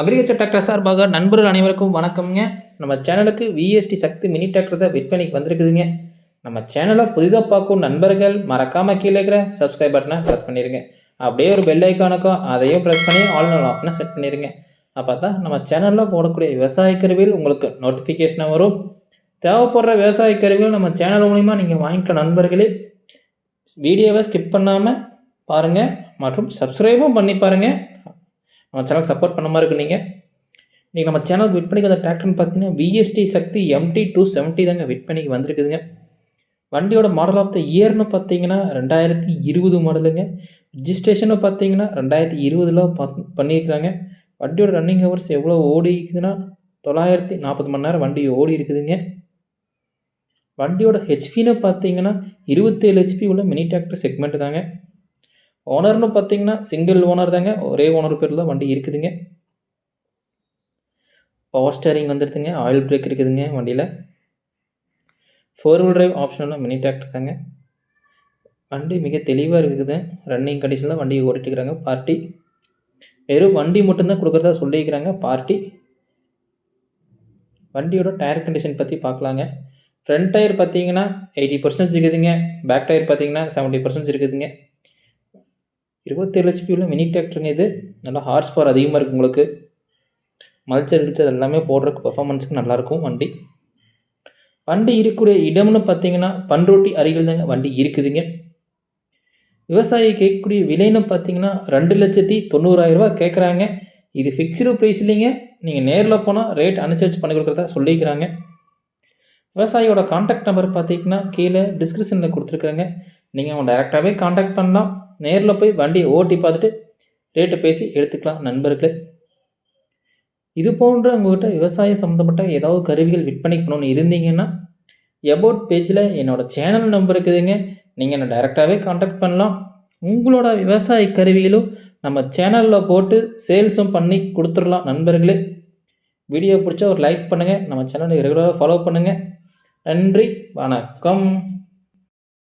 Agriculture tractor சார்பாக நண்பர்கள் அனைவருக்கும் வணக்கம்ங்க. நம்ம சேனலுக்கு விஎஸ்டி சக்தி மினி டிராக்டர் தான் விற்பனைக்கு வந்திருக்குதுங்க. நம்ம சேனலை புதிதாக பார்க்கும் நண்பர்கள் மறக்காமல் கீழே இருக்கிற சப்ஸ்கிரைப் பட்டனை ப்ரெஸ் பண்ணிடுங்க அப்படியே ஒரு பெல் ஐக்கானுக்கும் அதையும் ப்ரெஸ் பண்ணி ஆல் ஆப்னு செட் பண்ணிடுங்க அப்போ தான் நம்ம சேனலில் போடக்கூடிய விவசாய கருவியில் உங்களுக்கு நோட்டிஃபிகேஷனாக வரும். தேவைப்படுற விவசாய கருவிகள் நம்ம சேனல் மூலிமா நீங்கள் வாங்கிக்கிற நண்பர்களே வீடியோவை ஸ்கிப் பண்ணாமல் பாருங்கள் மற்றும் சப்ஸ்கிரைபும் பண்ணி பாருங்கள் நம்ம சேனலுக்கு சப்போர்ட் பண்ண மாதிரி இருக்கு நீங்கள் இன்றைக்கி நம்ம சேனலுக்கு விற்பனைக்கு வந்த டிராக்டர்னு பார்த்தீங்கன்னா VST Shakti MT two seventy தாங்க விற்பனைக்கு வந்திருக்குதுங்க. வண்டியோட மாடல் ஆஃப் த இயர்னு பார்த்தீங்கன்னா ரெண்டாயிரத்தி இருபது மாடலுங்க ரிஜிஸ்ட்ரேஷனு பார்த்தீங்கன்னா ரெண்டாயிரத்தி இருபதில் பார்த்து பண்ணியிருக்கிறாங்க. வண்டியோட ரன்னிங் ஹவர்ஸ் எவ்வளோ ஓடி இருக்குதுன்னா தொள்ளாயிரத்தி நாற்பது மணி நேரம் வண்டி ஓடி இருக்குதுங்க வண்டியோட ஹெச்பின்னு பார்த்தீங்கன்னா இருபத்தேழு ஹெச்பி உள்ள மினி டிராக்டர் செக்மெண்ட் தாங்க. ஓனர்னு பார்த்தீங்கன்னா சிங்கிள் ஓனர் தாங்க. ஒரே ஓனர் பேரில் தான் வண்டி இருக்குதுங்க. பவர் ஸ்டேரிங் வந்துடுதுங்க ஆயில் பிரேக் இருக்குதுங்க வண்டியில். ஃபோர் வீல் டிரைவ் ஆப்ஷனில் மினி டிராக்டர் தாங்க. வண்டி மிக தெளிவாக இருக்குது ரன்னிங் கண்டிஷனில் வண்டி ஓட்டிட்டுருக்குறாங்க. பார்ட்டி வெறும் வண்டி மட்டும்தான் கொடுக்குறதா சொல்லியிருக்கிறாங்க. பார்ட்டி வண்டியோட டயர் கண்டிஷன் பற்றி பார்க்கலாங்க. ஃப்ரண்ட் டயர் பார்த்தீங்கன்னா எயிட்டி பர்சன்ட் இருக்குதுங்க. பேக் டயர் பார்த்தீங்கன்னா செவன்ட்டி பர்சன்டேஜ் இருக்குதுங்க. இருபத்தேழு ஹெச்பி உள்ள மினி டிராக்டருங்க இது நல்லா ஹார்ஸ் பவர் அதிகமாக இருக்குது உங்களுக்கு. மல்ச்சர் கிழிச்சர் எல்லாமே போடுறதுக்கு பெர்ஃபார்மன்ஸுக்கு நல்லாயிருக்கும் வண்டி. வண்டி இருக்கக்கூடிய இடம்னு பார்த்தீங்கன்னா பண்ருட்டி அருகில் தாங்க வண்டி இருக்குதுங்க. விவசாயி கேட்கக்கூடிய விலைன்னு பார்த்தீங்கன்னா ரெண்டு லட்சத்தி தொண்ணூறாயிரரூபா கேட்குறாங்க இது ஃபிக்ஸ்டு ப்ரைஸ் இல்லைங்க. நீங்கள் நேரில் போனால் ரேட் அனுசரித்து பண்ணி கொடுக்குறதா சொல்லிக்கிறாங்க. விவசாயியோட காண்டாக்ட் நம்பர் பார்த்தீங்கன்னா கீழே டிஸ்கிரிப்ஷனில் கொடுத்துருக்குறேங்க. நீங்கள் அவங்க டைரெக்டாகவே காண்டாக்ட் பண்ணலாம். நேரில் போய் வண்டியை ஓட்டி பார்த்துட்டு ரேட்டை பேசி எடுத்துக்கலாம் நண்பர்களே. இது போன்ற உங்கள்கிட்ட விவசாயம் சம்மந்தப்பட்ட ஏதாவது கருவிகள் விற்பனை பண்ணணும்னு இருந்தீங்கன்னா எபோட் பேஜில் என்னோடய சேனல் நம்பர் இருக்குதுங்க. நீங்கள் என்னை டைரெக்டாகவே காண்டாக்ட் பண்ணலாம். உங்களோட விவசாய கருவிகளும் நம்ம சேனலில் போட்டு சேல்ஸும் பண்ணி கொடுத்துடலாம் நண்பர்களே. வீடியோ பிடிச்சா ஒரு லைக் பண்ணுங்கள் நம்ம சேனலை ரெகுலராக ஃபாலோ பண்ணுங்கள் நன்றி வணக்கம்.